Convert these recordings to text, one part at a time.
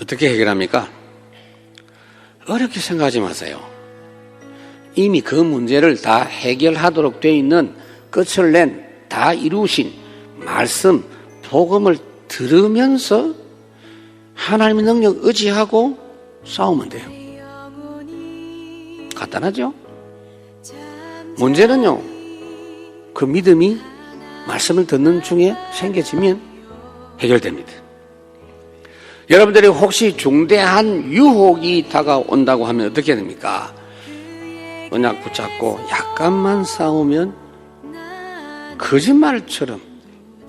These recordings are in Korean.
어떻게 해결합니까? 어렵게 생각하지 마세요. 이미 그 문제를 다 해결하도록 되어 있는 끝을 낸 다 이루신 말씀, 복음을 들으면서 하나님의 능력 의지하고 싸우면 돼요. 간단하죠? 문제는요, 그 믿음이 말씀을 듣는 중에 생겨지면 해결됩니다. 여러분들이 혹시 중대한 유혹이 다가온다고 하면 어떻게 됩니까? 언약 붙잡고 약간만 싸우면 거짓말처럼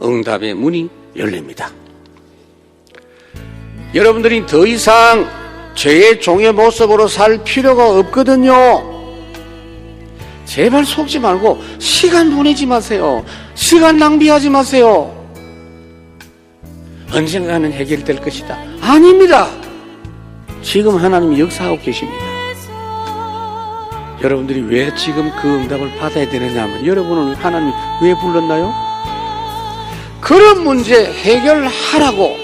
응답의 문이 열립니다. 여러분들이 더 이상 죄의 종의 모습으로 살 필요가 없거든요. 제발 속지 말고 시간 보내지 마세요. 시간 낭비하지 마세요. 언젠가는 해결될 것이다. 아닙니다. 지금 하나님이 역사하고 계십니다. 여러분들이 왜 지금 그 응답을 받아야 되느냐면 여러분을 하나님이 왜 불렀나요? 그런 문제 해결하라고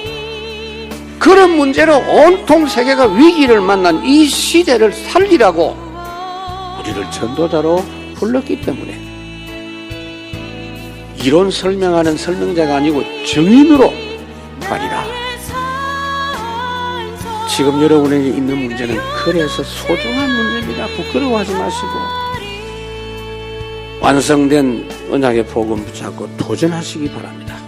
그런 문제로 온통 세계가 위기를 만난 이 시대를 살리라고 우리를 전도자로 불렀기 때문에 이론 설명하는 설명자가 아니고 증인으로 가리라. 지금 여러분에게 있는 문제는 그래서 소중한 문제입니다. 부끄러워하지 마시고 완성된 언약의 복음 붙잡고 도전하시기 바랍니다.